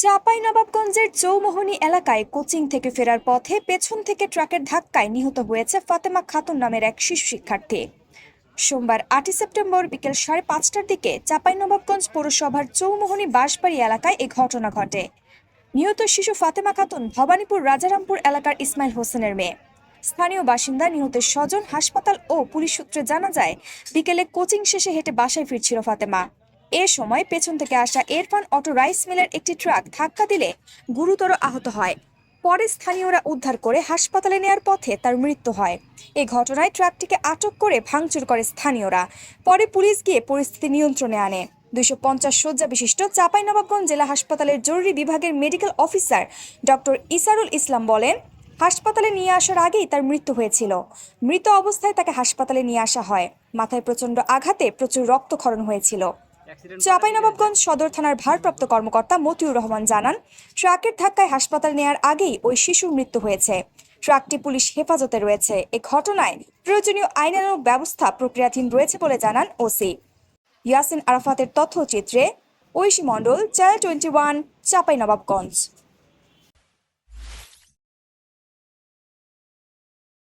চাপাই নবাবগঞ্জের চৌমোহনী এলাকায় কোচিং থেকে ফেরার পথে পেছন থেকে ট্রাকের ধাক্কায় নিহত হয়েছে ফাতেমা খাতুন নামের এক শিশু শিক্ষার্থী। সোমবার আটই সেপ্টেম্বর বিকেল সাড়ে পাঁচটার দিকে চাঁপাইনবাবগঞ্জ পৌরসভার চৌমোহনী বাঁশবাড়ি এলাকায় এই ঘটনা ঘটে। নিহত শিশু ফাতেমা খাতুন ভবানীপুর রাজারামপুর এলাকার ইসমাইল হোসেনের মেয়ে। স্থানীয় বাসিন্দা নিহতের স্বজন হাসপাতাল ও পুলিশ সূত্রে জানা যায়, বিকেলে কোচিং শেষে হেঁটে বাসায় ফিরছিল ফাতেমা। এ সময় পেছন থেকে আসা এরফান অটো রাইস মিলের একটি ট্রাক ধাক্কা দিলে গুরুতর আহত হয়। পরে স্থানীয়রা উদ্ধার করে হাসপাতালে নেয়ার পথে তার মৃত্যু হয়। এই ঘটনায় ট্রাকটিকে আটক করে ভাঙচুর করে স্থানীয়রা। পরে পুলিশ গিয়ে পরিস্থিতি নিয়ন্ত্রণে আনে। দুইশো পঞ্চাশ শয্যা বিশিষ্ট চাঁপাইনবাবগঞ্জ জেলা হাসপাতালের জরুরি বিভাগের medical officer doctor Isarul Islam বলেন, হাসপাতালে নিয়ে আসার আগেই তার মৃত্যু হয়েছিল। মৃত অবস্থায় তাকে হাসপাতালে নিয়ে আসা হয়। মাথায় প্রচণ্ড আঘাতে প্রচুর রক্তক্ষরণ হয়েছিল। চাঁপাইনবাবগঞ্জ সদর থানার ভারপ্রাপ্ত কর্মকর্তা মতিউর রহমান জানান ট্রাকের ধাক্কায় হাসপাতাল নেয়ার আগেই ওই শিশুর মৃত্যু হয়েছে। ট্রাকটি পুলিশ হেফাজতে রয়েছে। এ ঘটনায় প্রয়োজনীয় আইনানুগ ব্যবস্থা প্রক্রিয়াধীন রয়েছে বলে জানান ওসি। ইয়াসিন আরাফাতের তথ্যচিত্রে Oishi Mondal channel twenty one Chapainawabganj.